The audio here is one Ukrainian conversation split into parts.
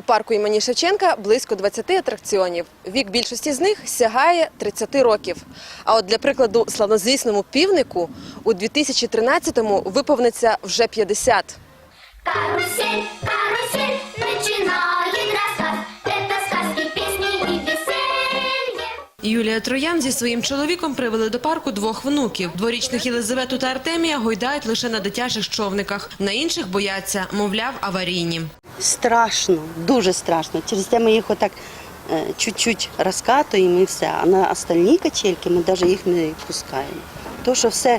У парку імені Шевченка близько 20 атракціонів. Вік більшості з них сягає 30 років. А от для прикладу славнозвісному півнику у 2013-му виповниться вже 50. Карусель, карусель, начинает рассказ. Это сказки, песни и веселье. Юлія Троян зі своїм чоловіком привели до парку двох внуків. Дворічних Єлизавету та Артемія гойдають лише на дитячих човниках. На інших бояться, мовляв, аварійні. Страшно, дуже страшно. Через те ми їх отак е, чуть-чуть розкатуємо і все. А на остальні качельки ми навіть їх не пускаємо. То, що все,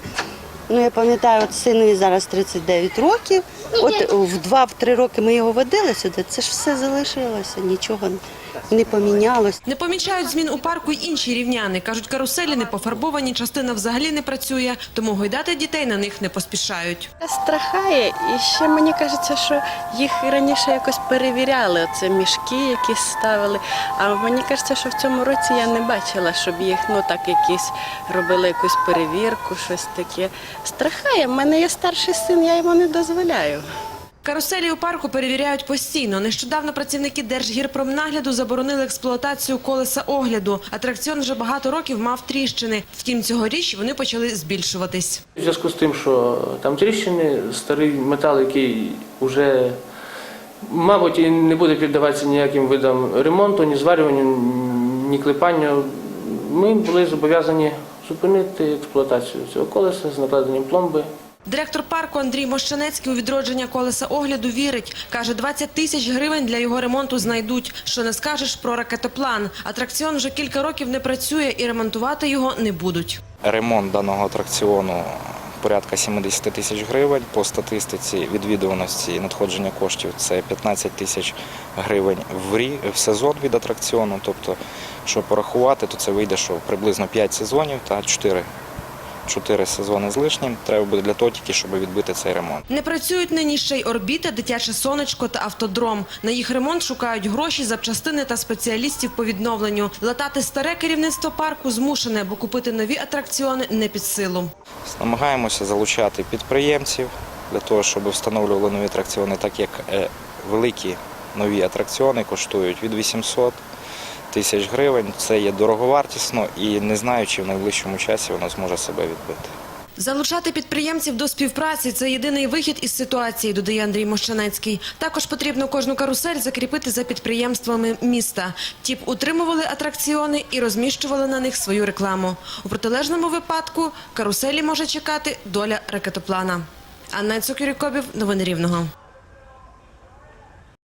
ну я пам'ятаю, от синові зараз 39 років. От в два-три роки ми його водили сюди, це ж все залишилося, нічого не помінялось. Не помічають змін у парку й інші рівняни. Кажуть, каруселі не пофарбовані, частина взагалі не працює, тому гойдати дітей на них не поспішають. Страхає, і ще мені кажеться, що їх раніше якось перевіряли. Оце мішки якісь ставили. А мені кажеться, що в цьому році я не бачила, щоб їх ну так якісь робили якусь перевірку, щось таке. Страхає. В мене є старший син, я йому не дозволяю. Каруселі у парку перевіряють постійно. Нещодавно працівники Держгірпромнагляду заборонили експлуатацію колеса огляду. Атракціон вже багато років мав тріщини. Втім, цьогоріч вони почали збільшуватись. У зв'язку з тим, що там тріщини, старий метал, який вже, мабуть, і не буде піддаватися ніяким видам ремонту, ні зварюванню, ні клепанню, ми були зобов'язані зупинити експлуатацію цього колеса з накладенням пломби. Директор парку Андрій Мощанецький у відродження колеса огляду вірить. Каже, 20 тисяч гривень для його ремонту знайдуть. Що не скажеш про ракетоплан. Атракціон вже кілька років не працює і ремонтувати його не будуть. Ремонт даного атракціону порядка 70 тисяч гривень. По статистиці відвідуваності і надходження коштів це 15 тисяч гривень в рік в сезон від атракціону. Тобто, що порахувати, то це вийде, що приблизно 5 сезонів та 4, 4 сезони з лишнім треба буде для того тільки, щоб відбити цей ремонт. Не працюють нині ще й орбіта, дитяче сонечко та автодром. На їх ремонт шукають гроші, запчастини та спеціалістів по відновленню. Латати старе керівництво парку змушене, бо купити нові атракціони не під силу. Намагаємося залучати підприємців для того, щоб встановлювали нові атракціони, так як е, великі нові атракціони коштують від 800 тисяч гривень. Це є дороговартісно і не знаю, чи в найближчому часі воно зможе себе відбити. Залучати підприємців до співпраці це єдиний вихід із ситуації, додає Андрій Мощанецький. Також потрібно кожну карусель закріпити за підприємствами міста. Ті б утримували атракціони і розміщували на них свою рекламу. У протилежному випадку каруселі може чекати доля ракетоплана. Анна Цукірікобів, новини Рівного.